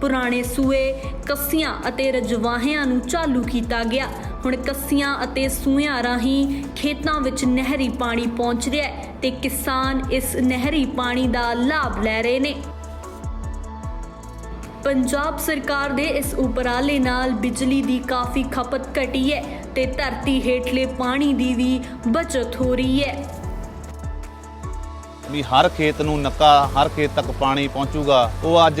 ਪੁਰਾਣੇ ਸੂਏ, ਕੱਸੀਆਂ ਅਤੇ ਰਜਵਾਹਿਆਂ ਨੂੰ ਚਾਲੂ ਕੀਤਾ ਗਿਆ। ਹੁਣ ਕੱਸੀਆਂ ਅਤੇ ਸੂਇਆਂ ਰਾਹੀਂ ਖੇਤਾਂ ਵਿੱਚ ਨਹਿਰੀ ਪਾਣੀ ਪਹੁੰਚ ਰਿਹਾ ਹੈ ਤੇ ਕਿਸਾਨ ਇਸ ਨਹਿਰੀ ਪਾਣੀ ਦਾ ਲਾਭ ਲੈ ਰਹੇ ਨੇ। ਪੰਜਾਬ ਸਰਕਾਰ ਦੇ ਇਸ ਉਪਰਾਲੇ ਨਾਲ ਬਿਜਲੀ ਦੀ ਕਾਫੀ ਖਪਤ ਘਟੀ ਹੈ ਤੇ ਧਰਤੀ ਹੇਠਲੇ ਪਾਣੀ ਦੀ ਵੀ ਬਚਤ ਹੋ ਰਹੀ ਹੈ। ਵੀ ਹਰ ਖੇਤ ਨੂੰ ਨੱਕਾ, ਹਰ ਖੇਤ ਤੱਕ ਪਾਣੀ ਪਹੁੰਚੂਗਾ, ਉਹ ਅੱਜ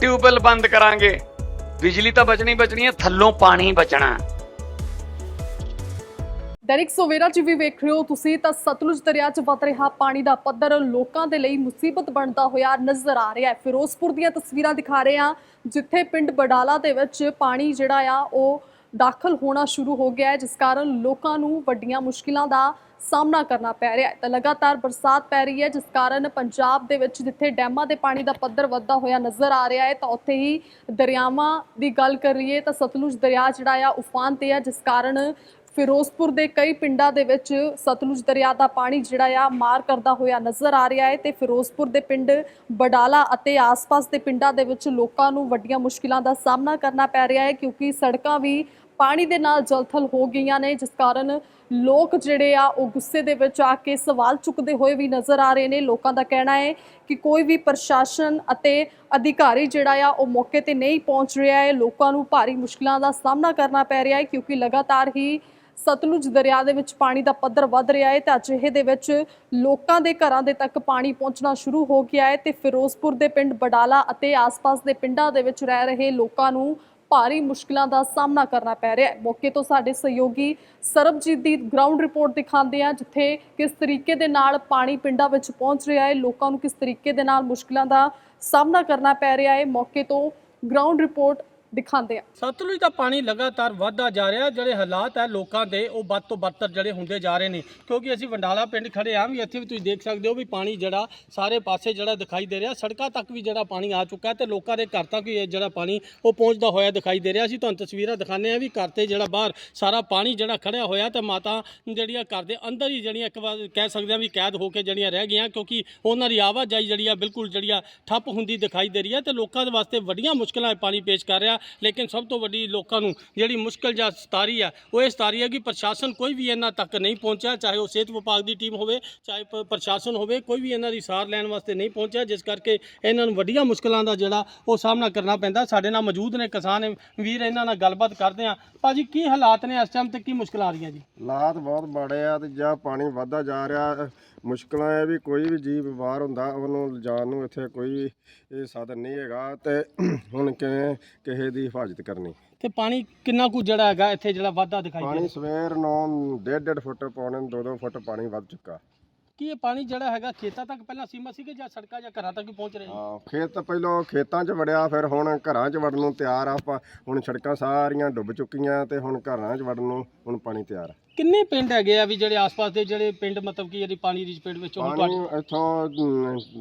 ਟਿਊਬਵੈੱਲ ਬੰਦ ਕਰਾਂਗੇ। ਬਿਜਲੀ ਤਾਂ ਬਚਣੀ ਬਚਣੀ ਹੈ, ਥੱਲੋਂ ਪਾਣੀ ਬਚਣਾ। ਦੈਨਿਕ ਸਵੇਰਾ ਚ ਵੀ ਵੇਖ ਰਹੇ ਹੋ ਤੁਸੀਂ ਤਾਂ ਸਤਲੁਜ ਦਰਿਆ 'ਚ ਵਧ ਰਿਹਾ ਪਾਣੀ ਦਾ ਪੱਧਰ ਲੋਕਾਂ ਦੇ ਲਈ ਮੁਸੀਬਤ ਬਣਦਾ ਹੋਇਆ ਨਜ਼ਰ ਆ ਰਿਹਾ ਹੈ। ਫਿਰੋਜ਼ਪੁਰ ਦੀਆਂ ਤਸਵੀਰਾਂ ਦਿਖਾ ਰਹੇ ਹਾਂ, ਜਿੱਥੇ ਪਿੰਡ ਬਡਾਲਾ ਦੇ ਵਿੱਚ ਪਾਣੀ ਜਿਹੜਾ ਆ, ਉਹ ਦਾਖਲ ਹੋਣਾ ਸ਼ੁਰੂ ਹੋ ਗਿਆ ਹੈ, ਜਿਸ ਕਾਰਨ ਲੋਕਾਂ ਨੂੰ ਵੱਡੀਆਂ ਮੁਸ਼ਕਿਲਾਂ ਦਾ ਸਾਹਮਣਾ ਕਰਨਾ ਪੈ ਰਿਹਾ ਹੈ। ਤਾਂ ਲਗਾਤਾਰ ਬਰਸਾਤ ਪੈ ਰਹੀ ਹੈ, ਜਿਸ ਕਾਰਨ ਪੰਜਾਬ ਦੇ ਵਿੱਚ ਜਿੱਥੇ ਡੈਮਾਂ ਦੇ ਪਾਣੀ ਦਾ ਪੱਧਰ ਵੱਧਦਾ ਹੋਇਆ ਨਜ਼ਰ ਆ ਰਿਹਾ ਹੈ, ਤਾਂ ਉੱਥੇ ਹੀ ਦਰਿਆਵਾਂ ਦੀ ਗੱਲ ਕਰੀਏ ਤਾਂ ਸਤਲੁਜ ਦਰਿਆ ਜਿਹੜਾ ਆ, ਉਫਾਨ ਤੇ ਆ, ਜਿਸ ਕਾਰਨ ਫਿਰੋਜ਼ਪੁਰ ਦੇ ਕਈ ਪਿੰਡਾਂ ਦੇ ਵਿੱਚ ਸਤਲੁਜ ਦਰਿਆ ਦਾ ਪਾਣੀ ਜਿਹੜਾ ਆ, ਮਾਰ ਕਰਦਾ ਹੋਇਆ ਨਜ਼ਰ ਆ ਰਿਹਾ ਹੈ ਤੇ ਫਿਰੋਜ਼ਪੁਰ ਦੇ ਪਿੰਡ ਬਡਾਲਾ ਅਤੇ ਆਸ-ਪਾਸ ਦੇ ਪਿੰਡਾਂ ਦੇ ਵਿੱਚ ਲੋਕਾਂ ਨੂੰ ਵੱਡੀਆਂ ਮੁਸ਼ਕਿਲਾਂ ਦਾ ਸਾਹਮਣਾ ਕਰਨਾ ਪੈ ਰਿਹਾ ਹੈ, ਕਿਉਂਕਿ ਸੜਕਾਂ ਵੀ ਪਾਣੀ ਦੇ ਨਾਲ ਜਲਥਲ ਹੋ ਗਈਆਂ ਨੇ, ਜਿਸ ਕਾਰਨ ਲੋਕ ਜਿਹੜੇ ਆ, ਉਹ ਗੁੱਸੇ ਦੇ ਵਿੱਚ ਆ ਕੇ ਸਵਾਲ ਚੁੱਕਦੇ ਹੋਏ ਵੀ ਨਜ਼ਰ ਆ ਰਹੇ ਨੇ। ਲੋਕਾਂ ਦਾ ਕਹਿਣਾ ਹੈ ਕਿ ਕੋਈ ਵੀ ਪ੍ਰਸ਼ਾਸਨ ਅਤੇ ਅਧਿਕਾਰੀ ਜਿਹੜਾ ਆ, ਉਹ ਮੌਕੇ ਤੇ ਨਹੀਂ ਪਹੁੰਚ ਰਿਹਾ ਹੈ। ਲੋਕਾਂ ਨੂੰ ਭਾਰੀ ਮੁਸ਼ਕਿਲਾਂ ਦਾ ਸਾਹਮਣਾ ਕਰਨਾ ਪੈ ਰਿਹਾ ਹੈ, ਕਿਉਂਕਿ ਲਗਾਤਾਰ ਹੀ ਸਤਲੁਜ ਦਰਿਆ ਦੇ ਵਿੱਚ ਪਾਣੀ ਦਾ ਪੱਧਰ ਵੱਧ ਰਿਹਾ ਹੈ ਤੇ ਅਜਿਹੇ ਦੇ ਵਿੱਚ ਲੋਕਾਂ ਦੇ ਘਰਾਂ ਦੇ ਤੱਕ ਪਾਣੀ ਪਹੁੰਚਣਾ ਸ਼ੁਰੂ ਹੋ ਗਿਆ ਹੈ ਤੇ ਫਿਰੋਜ਼ਪੁਰ ਦੇ ਪਿੰਡ ਬਡਾਲਾ ਅਤੇ ਆਸ-ਪਾਸ ਦੇ ਪਿੰਡਾਂ ਦੇ ਵਿੱਚ ਰਹਿ ਰਹੇ ਲੋਕਾਂ ਨੂੰ ਭਾਰੀ ਮੁਸ਼ਕਿਲਾਂ ਦਾ ਸਾਹਮਣਾ ਕਰਨਾ ਪੈ ਰਿਹਾ ਹੈ। ਮੌਕੇ ਤੋਂ ਸਾਡੇ ਸਹਿਯੋਗੀ ਸਰਬਜੀਤ ਦੀ ਗਰਾਊਂਡ ਰਿਪੋਰਟ ਦਿਖਾਉਂਦੇ ਆ, ਜਿੱਥੇ ਕਿਸ ਤਰੀਕੇ ਦੇ ਨਾਲ ਪਾਣੀ ਪਿੰਡਾਂ ਵਿੱਚ ਪਹੁੰਚ ਰਿਹਾ ਹੈ, ਲੋਕਾਂ ਨੂੰ ਕਿਸ ਤਰੀਕੇ ਦੇ ਨਾਲ ਮੁਸ਼ਕਿਲਾਂ ਦਾ ਸਾਹਮਣਾ ਕਰਨਾ ਪੈ ਰਿਹਾ ਹੈ। ਮੌਕੇ ਤੋਂ ਗਰਾਊਂਡ ਰਿਪੋਰਟ ਦਿਖਾਉਂਦੇ ਆ। ਸਤਲੁਜ ਦਾ ਪਾਣੀ ਲਗਾਤਾਰ ਵੱਧਦਾ ਜਾ ਰਿਹਾ। ਜਿਹੜੇ ਹਾਲਾਤ ਹੈ ਲੋਕਾਂ ਦੇ, ਉਹ ਵੱਧ ਤੋਂ ਬੱਤਰ ਜਿਹੜੇ ਹੁੰਦੇ ਜਾ ਰਹੇ ਨੇ। ਕਿਉਂਕਿ ਅਸੀਂ ਵੰਡਾਲਾ ਪਿੰਡ ਖੜੇ ਆਂ ਵੀ ਇੱਥੇ ਵੀ ਤੁਸੀਂ ਦੇਖ ਸਕਦੇ ਹੋ ਵੀ ਪਾਣੀ ਜਿਹੜਾ ਸਾਰੇ ਪਾਸੇ ਜਿਹੜਾ ਦਿਖਾਈ ਦੇ ਰਿਹਾ। ਸੜਕਾਂ ਤੱਕ ਵੀ ਜਿਹੜਾ ਪਾਣੀ ਆ ਚੁੱਕਾ ਤੇ ਲੋਕਾਂ ਦੇ ਘਰ ਤੱਕ ਵੀ ਇਹ ਜਿਹੜਾ ਪਾਣੀ ਉਹ ਪਹੁੰਚਦਾ ਹੋਇਆ ਦਿਖਾਈ ਦੇ ਰਿਹਾ। ਅਸੀਂ ਤੁਹਾਨੂੰ ਤਸਵੀਰਾਂ ਦਿਖਾਉਂਦੇ ਆ ਵੀ ਘਰ ਤੇ ਜਿਹੜਾ ਬਾਹਰ ਸਾਰਾ ਪਾਣੀ ਜਿਹੜਾ ਖੜਿਆ ਹੋਇਆ ਤੇ ਮਾਤਾ ਜਿਹੜੀਆਂ ਘਰ ਦੇ ਅੰਦਰ ਹੀ ਜਿਹੜੀਆਂ ਇੱਕ ਵਾਰ ਕਹਿ ਸਕਦੇ ਆ ਵੀ ਕੈਦ ਹੋ ਕੇ ਜਿਹੜੀਆਂ ਰਹਿ ਗਈਆਂ, ਕਿਉਂਕਿ ਉਹਨਾਂ ਦੀ ਆਵਾਜਾਈ ਜਿਹੜੀ ਆ ਬਿਲਕੁਲ ਜਿਹੜੀ ਆ ਠੱਪ ਹੁੰਦੀ ਦਿਖਾਈ ਦੇ ਰਹੀ ਹੈ ਤੇ ਲੋਕਾਂ ਦੇ ਵਾਸਤੇ ਵੱਡੀਆਂ ਮੁਸ਼ਕਲਾਂ ਇਹ ਪਾਣੀ ਪੇਸ਼ ਕਰ ਰਿਹਾ। ਲੇਕਿਨ ਸਭ ਤੋਂ ਵੱਡੀ ਲੋਕਾਂ ਨੂੰ ਜਿਹੜੀ ਮੁਸ਼ਕਲ ਜਾਂ ਸਤਾਰੀ ਆ, ਉਹ ਇਹ ਸਤਾਰੀ ਹੈ ਕਿ ਪ੍ਰਸ਼ਾਸਨ ਕੋਈ ਵੀ ਇਹਨਾਂ ਤੱਕ ਨਹੀਂ ਪਹੁੰਚਿਆ, ਚਾਹੇ ਉਹ ਸਿਹਤ ਵਿਭਾਗ ਦੀ ਟੀਮ ਹੋਵੇ, ਚਾਹੇ ਪ- ਪ੍ਰਸ਼ਾਸਨ ਹੋਵੇ, ਕੋਈ ਵੀ ਇਹਨਾਂ ਦੀ ਸਾਰ ਲੈਣ ਵਾਸਤੇ ਨਹੀਂ ਪਹੁੰਚਿਆ, ਜਿਸ ਕਰਕੇ ਇਹਨਾਂ ਨੂੰ ਵੱਡੀਆਂ ਮੁਸ਼ਕਲਾਂ ਦਾ ਜਿਹੜਾ ਉਹ ਸਾਹਮਣਾ ਕਰਨਾ ਪੈਂਦਾ। ਸਾਡੇ ਨਾਲ ਮੌਜੂਦ ਨੇ ਕਿਸਾਨ ਵੀਰ, ਇਹਨਾਂ ਨਾਲ ਗੱਲਬਾਤ ਕਰਦੇ ਆ ਭਾਜੀ, ਕੀ ਹਾਲਾਤ ਨੇ ਇਸ ਟਾਈਮ ਤੇ? ਕੀ ਮੁਸ਼ਕਲਾਂ ਆ ਰਹੀਆਂ ਜੀ? ਹਾਲਾਤ ਬਹੁਤ ਮਾੜੇ ਆ ਤੇ ਜਾਂ ਪਾਣੀ ਵੱਧਦਾ ਜਾ ਰਿਹਾ ਮੁਸ਼ਕਲਾਂ ਇਹ ਵੀ ਕੋਈ ਵੀ ਜੀਵ ਬਾਹਰ ਹੁੰਦਾ ਉਹਨੂੰ ਲਿਜਾਣ ਨੂੰ ਇੱਥੇ ਕੋਈ ਇਹ ਸਾਧਨ ਨਹੀਂ ਹੈਗਾ ਤੇ ਹੁਣ ਕਿਵੇਂ ਕਿਸੇ ਦੀ ਹਿਫਾਜ਼ਤ ਕਰਨੀ। ਤੇ ਪਾਣੀ ਕਿੰਨਾ ਕੁ ਜਿਹੜਾ ਹੈਗਾ ਇੱਥੇ ਜਿਹੜਾ ਵਾਧਾ ਦਿਖਾਈ ਦੇ ਪਾਣੀ ਸਵੇਰ ਨੂੰ ਡੇਢ ਡੇਢ ਫੁੱਟ ਪੌਣੇ 2-2 ਫੁੱਟ ਪਾਣੀ ਵੱਧ ਚੁੱਕਾ। ਕੀ ਇਹ ਪਾਣੀ ਜਿਹੜਾ ਹੈਗਾ ਖੇਤਾਂ ਤੱਕ ਪਹਿਲਾਂ ਸੀਮਾ ਸੀ ਕਿ ਜਾਂ ਸੜਕਾਂ ਜਾਂ ਘਰਾਂ ਤੱਕ ਹੀ ਪਹੁੰਚ ਰਿਹਾ? ਹਾਂ ਖੇਤ ਤਾਂ ਪਹਿਲਾਂ ਖੇਤਾਂ 'ਚ ਵੜਿਆ ਫਿਰ ਹੁਣ ਘਰਾਂ 'ਚ ਵੜਨ ਨੂੰ ਤਿਆਰ ਆ ਆਪਾਂ। ਹੁਣ ਸੜਕਾਂ ਸਾਰੀਆਂ ਡੁੱਬ ਚੁੱਕੀਆਂ ਤੇ ਹੁਣ ਘਰਾਂ 'ਚ ਵੜਨ ਨੂੰ ਹੁਣ ਪਾਣੀ ਤਿਆਰ ਆ। ਕਿੰਨੇ ਪਿੰਡ ਹੈਗੇ ਆ ਵੀ ਜਿਹੜੇ ਆਸ-ਪਾਸ ਦੇ ਜਿਹੜੇ ਪਿੰਡ ਮਤਲਬ ਕਿ ਜਿਹੜੀ ਪਾਣੀ ਦੀ ਚਪੇਟ ਵਿੱਚ ਉਹ ਪਾਣੀ ਇੱਥੋਂ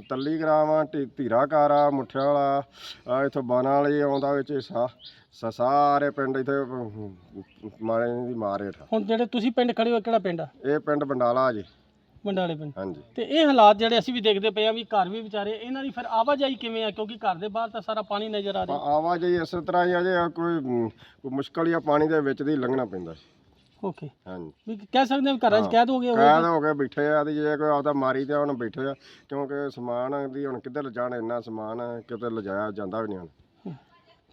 ਤੱਲੀ ਗ੍ਰਾਮ ਧੀਰਾ ਕਾਰਾ ਮੁੱਠਿਆਂ ਵਾਲਾ ਆ ਇੱਥੋਂ ਬਾਣਾ ਵਾਲੀ ਆਉਂਦਾ ਵਿੱਚ ਸਾ ਸਾ- ਸਾਰੇ ਪਿੰਡ ਇੱਥੇ ਅਮ, ਮਾਰੇ ਦੀ ਮਾਰ ਹੇਠ। ਆ। ਹੁਣ ਜਿਹੜੇ ਤੁਸੀਂ ਪਿੰਡ ਖੜੇ ਹੋ ਕਿਹੜਾ ਪਿੰਡ ਆ? ਇਹ ਪਿੰਡ ਬੰਡਾਲਾ ਜੀ। ਮੰਡਾਲੇ ਪਿੰਡ। ਹਾਂਜੀ। ਤੇ ਇਹ ਹਾਲਾਤ ਜਿਹੜੇ ਅਸੀਂ ਵੀ ਦੇਖਦੇ ਪਏ ਆ ਵੀ ਘਰ ਵੀ ਵਿਚਾਰੇ ਇਹਨਾਂ ਦੀ ਫਿਰ ਆਵਾਜਾਈ ਕਿਵੇਂ ਆ? ਕਿਉਂਕਿ ਘਰ ਦੇ ਬਾਹਰ ਤਾਂ ਸਾਰਾ ਪਾਣੀ ਨਜ਼ਰ ਆ ਰਿਹਾ। ਆਵਾਜਾਈ ਇਸੇ ਤਰ੍ਹਾਂ ਹੀ ਆ ਜੇ ਕੋਈ ਕੋਈ ਮੁਸ਼ਕਲ ਆ ਪਾਣੀ ਦੇ ਵਿੱਚ ਦੀ ਲੰਘਣਾ ਪੈਂਦਾ ਓਕੇ ਹਾਂਜੀ। ਵੀ ਕਹਿ ਸਕਦੇ ਹਾਂ ਵੀ ਘਰਾਂ 'ਚ ਕੈਦ ਹੋ ਗਏ ਹੋਵੇ ਕੈਦ ਹੋ ਕੇ ਬੈਠੇ ਆ ਤੇ ਜੇ ਕੋਈ ਆਪਦਾ ਮਾਰੀ ਤੇ ਹੁਣ ਬੈਠੇ ਆ ਕਿਉਂਕਿ ਸਮਾਨ ਦੀ ਹੁਣ ਕਿੱਧਰ ਲਿਜਾਣ ਇੰਨਾ ਸਮਾਨ ਕਿਤੇ ਲਿਜਾਇਆ ਜਾਂਦਾ ਵੀ ਨਹੀਂ ਹੁਣ।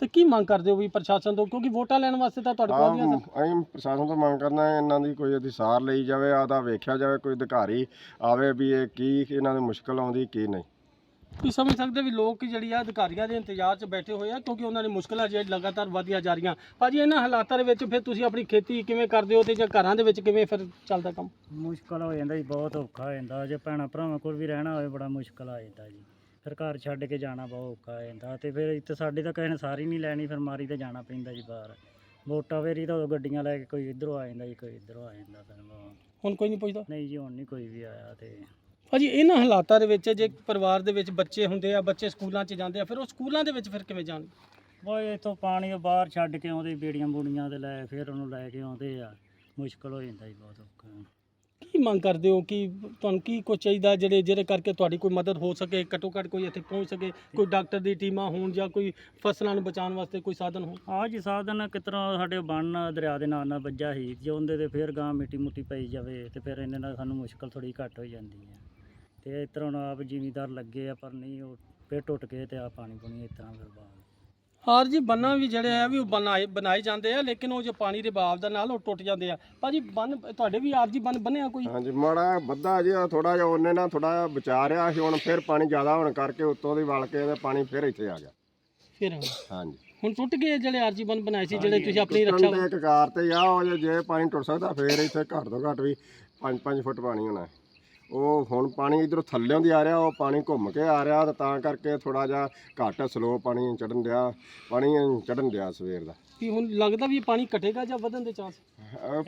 ਤੇ ਕੀ ਮੰਗ ਕਰਦੇ ਹੋ ਵੀ ਪ੍ਰਸ਼ਾਸਨ ਤੋਂ? ਕਿਉਂਕਿ ਵੋਟਾਂ ਲੈਣ ਵਾਸਤੇ ਤਾਂ ਤੁਹਾਡੇ ਕੋਲ ਆਉਂਦੀਆਂ ਸਨ। ਅਸੀਂ ਪ੍ਰਸ਼ਾਸਨ ਤੋਂ ਮੰਗ ਕਰਨਾ ਹੈ ਇਹਨਾਂ ਦੀ ਕੋਈ ਉਹਦੀ ਸਾਰ ਲਈ ਜਾਵੇ ਆਦਾ ਵੇਖਿਆ ਜਾਵੇ ਕੋਈ ਅਧਿਕਾਰੀ ਆਵੇ ਵੀ ਇਹ ਕੀ ਇਹਨਾਂ ਨੂੰ ਮੁਸ਼ਕਲ ਆਉਂਦੀ ਕੀ ਨਹੀਂ। ਤੁਸੀਂ ਸਮਝ ਸਕਦੇ ਵੀ ਲੋਕ ਜਿਹੜੀ ਆ ਅਧਿਕਾਰੀਆਂ ਦੇ ਇੰਤਜ਼ਾਰ 'ਚ ਬੈਠੇ ਹੋਏ ਆ ਕਿਉਂਕਿ ਉਹਨਾਂ ਦੀ ਮੁਸ਼ਕਲਾਂ ਜਿਹੜੀ ਲਗਾਤਾਰ ਵਧੀਆਂ ਜਾ ਰਹੀਆਂ। ਭਾਜੀ ਇਹਨਾਂ ਹਾਲਾਤਾਂ ਦੇ ਵਿੱਚ ਫਿਰ ਤੁਸੀਂ ਆਪਣੀ ਖੇਤੀ ਕਿਵੇਂ ਕਰਦੇ ਹੋ ਤੇ ਜਾਂ ਘਰਾਂ ਦੇ ਵਿੱਚ ਕਿਵੇਂ ਫਿਰ ਚੱਲਦਾ ਕੰਮ? ਮੁਸ਼ਕਲ ਹੋ ਜਾਂਦਾ ਜੀ ਬਹੁਤ ਔਖਾ ਹੋ ਜਾਂਦਾ। ਜੇ ਭੈਣਾਂ ਭਰਾਵਾਂ ਕੋਲ ਵੀ ਰਹਿਣਾ ਹੋਵੇ ਬੜਾ ਮੁਸ਼ਕਲ ਆ ਜਾਂਦਾ ਜੀ। ਫਿਰ ਘਰ ਛੱਡ ਕੇ ਜਾਣਾ ਬਹੁਤ ਔਖਾ ਹੋ ਜਾਂਦਾ ਤੇ ਫਿਰ ਇੱਥੇ ਸਾਡੇ ਤਾਂ ਕਿਸੇ ਨੇ ਸਾਰੀ ਨਹੀਂ ਲੈਣੀ ਫਿਰ ਮਾਰੀ ਤੇ ਜਾਣਾ ਪੈਂਦਾ ਜੀ ਬਾਹਰ। ਵੋਟਾਂ ਵੇਰੀ ਤਾਂ ਉਦੋਂ ਗੱਡੀਆਂ ਲੈ ਕੇ ਕੋਈ ਇੱਧਰੋਂ ਆ ਜਾਂਦਾ ਜੀ ਕੋਈ ਇੱਧਰੋਂ ਆ ਜਾਂਦਾ ਫਿਰ ਵਾ- ਹੁਣ ਕੋਈ ਨਹੀਂ ਪੁੱਛਦਾ? ਨਹੀਂ ਜੀ ਹੁਣ ਨਹੀਂ ਕੋਈ ਵੀ ਆਇਆ ਤੇ। ਭਾਜੀ ਇਹਨਾਂ ਹਾਲਾਤਾਂ ਦੇ ਵਿੱਚ ਜੇ ਪਰਿਵਾਰ ਦੇ ਵਿੱਚ ਬੱਚੇ ਹੁੰਦੇ ਆ ਬੱਚੇ ਸਕੂਲਾਂ 'ਚ ਜਾਂਦੇ ਆ ਫਿਰ ਉਹ ਸਕੂਲਾਂ ਦੇ ਵਿੱਚ ਫਿਰ ਕਿਵੇਂ ਜਾਣ ਬਈ ਇੱਥੋਂ ਪਾਣੀ ਉਹ ਬਾਹਰ ਛੱਡ ਕੇ ਆਉਂਦੇ ਬੇੜੀਆਂ ਬੂੜੀਆਂ ਤੇ ਲੈ ਫਿਰ ਉਹਨੂੰ ਲੈ ਕੇ ਆਉਂਦੇ ਆ। ਮੁਸ਼ਕਲ ਹੋ ਜਾਂਦਾ ਜੀ ਬਹੁਤ ਔਖਾ। ਕੀ ਮੰਗ ਕਰਦੇ ਹੋ ਕਿ ਤੁਹਾਨੂੰ ਕੀ ਕੁਝ ਚਾਹੀਦਾ ਜਿਹੜੇ ਜਿਹਦੇ ਕਰਕੇ ਤੁਹਾਡੀ ਕੋਈ ਮਦਦ ਹੋ ਸਕੇ, ਘੱਟੋ ਘੱਟ ਕੋਈ ਇੱਥੇ ਪਹੁੰਚ ਸਕੇ, ਕੋਈ ਡਾਕਟਰ ਦੀ ਟੀਮਾਂ ਹੋਣ ਜਾਂ ਕੋਈ ਫਸਲਾਂ ਨੂੰ ਬਚਾਉਣ ਵਾਸਤੇ ਕੋਈ ਸਾਧਨ ਹੋਣ? ਆ ਜੀ, ਸਾਧਨ ਕਿਤਨਾ ਸਾਡੇ ਬੰਨ ਦਰਿਆ ਦੇ ਨਾਲ ਨਾਲ ਵੱਜਾ ਸੀ, ਜੇ ਉਹਦੇ ਤੇ ਫਿਰ ਗਾਂ ਮਿੱਟੀ ਮੁੱਟੀ ਪਈ ਜਾਵੇ ਤੇ ਫਿਰ ਇਹਦੇ ਨਾਲ ਸਾਨੂੰ ਮੁਸ਼ਕਲ ਥੋੜੀ ਘੱਟ ਹੋ ਜਾਂਦੀ ਹੈ। ਤੇ ਇਸ ਤਰ੍ਹਾਂ ਹੁਣ ਆਪ ਜ਼ਿਮੀਦਾਰ ਲੱਗੇ ਆ, ਪਰ ਨਹੀਂ, ਉਹ ਫਿਰ ਟੁੱਟ ਕੇ ਤੇ ਆ ਪਾਣੀ ਪੁਣੀ ਇਸ ਤਰ੍ਹਾਂ ਫਿਰ ਹਾਰ ਜੀ ਬੰਨਾਂ ਵੀ ਜਿਹੜੇ ਆ ਵੀ ਉਹ ਬਣਾਏ ਬਣਾਏ ਜਾਂਦੇ ਆ ਲੇਕਿਨ ਉਹ ਜੋ ਪਾਣੀ ਦੇ ਬਹਾਵ ਦੇ ਨਾਲ ਉਹ ਟੁੱਟ ਜਾਂਦੇ ਆ। ਭਾਜੀ ਬੰਨ ਤੁਹਾਡੇ ਵੀ ਆਪ ਜੀ ਬੰਨ ਬੰਨਿਆ ਕੋਈ? ਹਾਂਜੀ ਮਾੜਾ ਬੱਦਾ ਜਿਹਾ ਥੋੜਾ ਜਿਹਾ ਉਹਨੇ ਨਾਲ ਥੋੜਾ ਜਿਹਾ ਬਚਾ ਰਿਹਾ ਸੀ ਹੁਣ ਫਿਰ ਪਾਣੀ ਜ਼ਿਆਦਾ ਹੋਣ ਕਰਕੇ ਉੱਤੋਂ ਦੀ ਵਲ ਕੇ ਤੇ ਪਾਣੀ ਫਿਰ ਇੱਥੇ ਆ ਗਿਆ। ਫਿਰ ਹਾਂਜੀ। ਹੁਣ ਟੁੱਟ ਗਏ ਜਿਹੜੇ ਆਰਜੀ ਬੰਨ ਬਣਾਏ ਸੀ ਜਿਹੜੇ ਤੁਸੀਂ ਆਪਣੀ ਟੁੱਟਣ ਰੱਖਿਆ ਤੇ ਇੱਕ ਕਾਰ ਤੇ ਆ ਉਹ ਜੇ- ਜੇ ਪਾਣੀ ਟੁੱਟ ਸਕਦਾ ਫਿਰ ਇੱਥੇ ਘੱਟ ਤੋਂ ਘੱਟ ਵੀ 5-5 ਫੁੱਟ ਪਾਣੀ ਹੋਣਾ। ਉਹ ਹੁਣ ਪਾਣੀ ਇਧਰੋਂ ਥੱਲਿਓਂ ਦੀ ਆ ਰਿਹਾ ਉਹ ਪਾਣੀ ਘੁੰਮ ਕੇ ਆ ਰਿਹਾ ਤੇ ਕਰਕੇ ਥੋੜਾ ਜਿਹਾ ਘੱਟ ਸਲੋ ਪਾਣੀ ਚੜਨ ਦਿਆ ਪਾਣੀ ਚੜਨ ਦਿਆ ਸਵੇਰ ਦਾ। ਵੀ ਹੁਣ ਲੱਗਦਾ ਵੀ ਇਹ ਪਾਣੀ ਘਟੇਗਾ ਜਾਂ ਵਧਣ ਦੇ ਚਾਂਸ?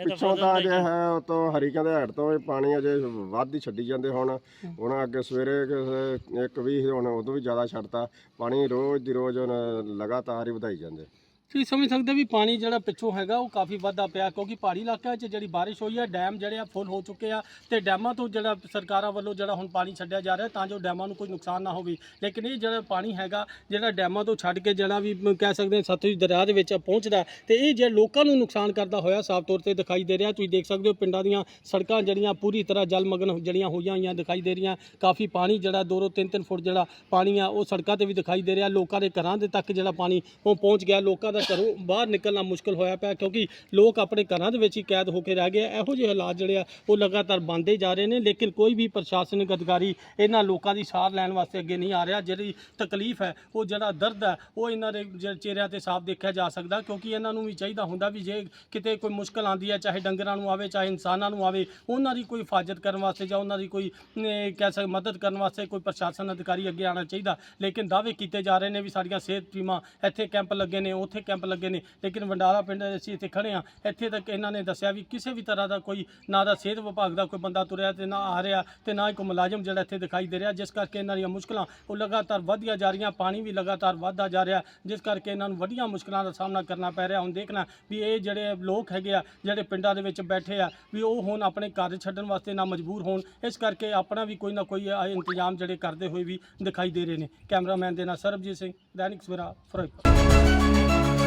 ਪਿੱਛੋਂ ਤਾਂ ਜੇ ਹੈ ਉਹ ਤੋਂ ਹਰੀਕਾਂ ਦੇ ਹੈਡ ਤੋਂ ਵੀ ਪਾਣੀ ਅਜੇ ਵੱਧ ਹੀ ਛੱਡੀ ਜਾਂਦੇ ਹੁਣ। ਹੁਣ ਅੱਗੇ ਸਵੇਰੇ ਕਿਸੇ ਇੱਕ ਵੀ ਹੁਣ ਉਦੋਂ ਵੀ ਜ਼ਿਆਦਾ ਛੱਡਤਾ ਪਾਣੀ ਰੋਜ਼ ਦੀ ਰੋਜ਼ ਹੁਣ ਲਗਾਤਾਰ ਹੀ ਵਧਾਈ ਜਾਂਦੇ। ਤੁਸੀਂ ਸਮਝ ਸਕਦੇ ਵੀ ਪਾਣੀ ਜਿਹੜਾ ਪਿੱਛੋਂ ਹੈਗਾ ਉਹ ਕਾਫੀ ਵੱਧਦਾ ਪਿਆ, ਕਿਉਂਕਿ ਪਹਾੜੀ ਇਲਾਕਿਆਂ 'ਚ ਜਿਹੜੀ ਬਾਰਿਸ਼ ਹੋਈ ਹੈ, ਡੈਮ ਜਿਹੜੇ ਆ ਫੁੱਲ ਹੋ ਚੁੱਕੇ ਆ ਤੇ ਡੈਮਾਂ ਤੋਂ ਜਿਹੜਾ ਸਰਕਾਰਾਂ ਵੱਲੋਂ ਜਿਹੜਾ ਹੁਣ ਪਾਣੀ ਛੱਡਿਆ ਜਾ ਰਿਹਾ ਤਾਂ ਜੋ ਡੈਮਾਂ ਨੂੰ ਕੋਈ ਨੁਕਸਾਨ ਨਾ ਹੋਵੇ। ਲੇਕਿਨ ਇਹ ਜਿਹੜਾ ਪਾਣੀ ਹੈਗਾ, ਜਿਹੜਾ ਡੈਮਾਂ ਤੋਂ ਛੱਡ ਕੇ ਜਿਹੜਾ ਵੀ ਕਹਿ ਸਕਦੇ ਹਾਂ ਸਤਲੁਜ ਦਰਿਆ ਦੇ ਵਿੱਚ ਪਹੁੰਚਦਾ ਤੇ ਇਹ ਜੇ ਲੋਕਾਂ ਨੂੰ ਨੁਕਸਾਨ ਕਰਦਾ ਹੋਇਆ ਸਾਫ਼ ਤੌਰ ਤੇ ਦਿਖਾਈ ਦੇ ਰਿਹਾ। ਤੁਸੀਂ ਦੇਖ ਸਕਦੇ ਹੋ ਪਿੰਡਾਂ ਦੀਆਂ ਸੜਕਾਂ ਜਿਹੜੀਆਂ ਪੂਰੀ ਤਰ੍ਹਾਂ ਜਲਮਗਨ ਜਿਹੜੀਆਂ ਹੋਈਆਂ ਹੋਈਆਂ ਦਿਖਾਈ ਦੇ ਰਹੀਆਂ। ਕਾਫੀ ਪਾਣੀ ਜਿਹੜਾ 2-2 3-3 ਫੁੱਟ ਜਿਹੜਾ ਪਾਣੀ ਆ ਉਹ ਸੜਕਾਂ ਤੇ ਵੀ ਦਿਖਾਈ ਦੇ ਰਿਹਾ। ਲੋਕਾਂ ਦੇ ਘਰਾਂ ਦੇ ਤੱਕ ਜਿਹੜਾ ਪਾਣੀ ਉਹ ਪਹੁੰਚ ਗਿਆ। ਲੋਕਾਂ ਦਾ ਘਰੋਂ ਬਾਹਰ ਨਿਕਲਣਾ ਮੁਸ਼ਕਲ ਹੋਇਆ ਪਿਆ ਕਿਉਂਕਿ ਲੋਕ ਆਪਣੇ ਘਰਾਂ ਦੇ ਵਿੱਚ ਹੀ ਕੈਦ ਹੋ ਕੇ ਰਹਿ ਗਏ ਇਹੋ ਜਿਹੇ ਹਾਲਾਤ ਜਿਹੜੇ ਆ, ਉਹ ਲਗਾਤਾਰ ਬਣਦੇ ਜਾ ਰਹੇ ਨੇ, ਲੇਕਿਨ ਕੋਈ ਵੀ ਪ੍ਰਸ਼ਾਸਨਿਕ ਅਧਿਕਾਰੀ ਇਹਨਾਂ ਲੋਕਾਂ ਦੀ ਸਾਰ ਲੈਣ ਵਾਸਤੇ ਅੱਗੇ ਨਹੀਂ ਆ ਰਿਹਾ। ਜਿਹੜੀ ਤਕਲੀਫ ਹੈ, ਉਹ ਜਿਹੜਾ ਦਰਦ ਹੈ, ਉਹ ਇਹਨਾਂ ਦੇ ਚਿਹਰਿਆਂ ਤੇ ਸਾਫ਼ ਦੇਖਿਆ ਜਾ ਸਕਦਾ ਕਿਉਂਕਿ ਇਹਨਾਂ ਨੂੰ ਵੀ ਚਾਹੀਦਾ ਹੁੰਦਾ ਵੀ ਜੇ ਕਿਤੇ ਕੋਈ ਮੁਸ਼ਕਲ ਆਂਦੀ ਹੈ, ਚਾਹੇ ਡੰਗਰਾਂ ਨੂੰ ਆਵੇ, ਚਾਹੇ ਇਨਸਾਨਾਂ ਨੂੰ ਆਵੇ, ਉਹਨਾਂ ਦੀ ਕੋਈ ਹਿਫਾਜ਼ਤ ਕਰਨ ਵਾਸਤੇ ਜਾਂ ਉਹਨਾਂ ਦੀ ਕੋਈ ਕਹਿ ਸਕ ਮਦਦ ਕਰਨ ਵਾਸਤੇ ਕੋਈ ਪ੍ਰਸ਼ਾਸਨ ਅਧਿਕਾਰੀ ਅੱਗੇ ਆਉਣਾ ਚਾਹੀਦਾ। ਲੇਕਿਨ ਦਾਅਵੇ ਕੀਤੇ ਜਾ ਰਹੇ ਨੇ ਵੀ ਸਾਡੀਆਂ ਸਿਹਤ ਟੀਮਾਂ ਇੱਥੇ ਕੈਂਪ ਲੱਗੇ ਨੇ, ਉੱਥੇ ਕੈਂਪ ਲੱਗੇ ਨੇ। ਲੇਕਿਨ ਵੰਡਾਲਾ ਪਿੰਡ ਅਸੀਂ ਇੱਥੇ ਖੜੇ ਆ ਇੱਥੇ ਤੱਕ ਇਹਨਾਂ ਨੇ ਦੱਸਿਆ ਵੀ ਕਿਸੇ ਵੀ ਤਰ੍ਹਾਂ ਦਾ ਕੋਈ, ਨਾ ਦਾ ਸਿਹਤ ਵਿਭਾਗ ਦਾ ਕੋਈ ਬੰਦਾ ਤੁਰਿਆ ਤੇ ਨਾ ਆ ਰਿਹਾ ਤੇ ਨਾ ਹੀ ਕੋਈ ਮੁਲਾਜ਼ਮ ਜਿਹੜਾ ਇੱਥੇ ਦਿਖਾਈ ਦੇ ਰਿਹਾ, ਜਿਸ ਕਰਕੇ ਇਹਨਾਂ ਦੀਆਂ ਮੁਸ਼ਕਲਾਂ ਉਹ ਲਗਾਤਾਰ ਵਧਦੀਆਂ ਜਾ ਰਹੀਆਂ, ਪਾਣੀ ਵੀ ਲਗਾਤਾਰ ਵੱਧਦਾ ਜਾ ਰਿਹਾ, ਜਿਸ ਕਰਕੇ ਇਹਨਾਂ ਨੂੰ ਵੱਡੀਆਂ ਮੁਸ਼ਕਲਾਂ ਦਾ ਸਾਹਮਣਾ ਕਰਨਾ ਪੈ ਰਿਹਾ। ਹੁਣ ਦੇਖਣਾ ਵੀ ਇਹ ਜਿਹੜੇ ਲੋਕ ਹੈਗੇ ਆ, ਜਿਹੜੇ ਪਿੰਡਾਂ ਦੇ ਵਿੱਚ ਬੈਠੇ ਆ, ਵੀ ਉਹ ਹੁਣ ਆਪਣੇ ਘਰ ਛੱਡਣ ਵਾਸਤੇ ਨਾ ਮਜਬੂਰ ਹੋਣ। ਇਸ ਕਰਕੇ ਆਪਣਾ ਵੀ ਕੋਈ ਨਾ ਕੋਈ ਇੰਤਜ਼ਾਮ ਜਿਹੜੇ ਕਰਦੇ ਹੋਏ ਵੀ ਦਿਖਾਈ ਦੇ ਰਹੇ ਨੇ। ਕੈਮਰਾਮੈਨ ਦੇ ਨਾਲ ਸਰਬਜੀਤ ਸਿੰਘ, ਦੈਨਿਕ ਸਵੇਰਾ, ਫਿਰੋਜ਼ਪੁਰ।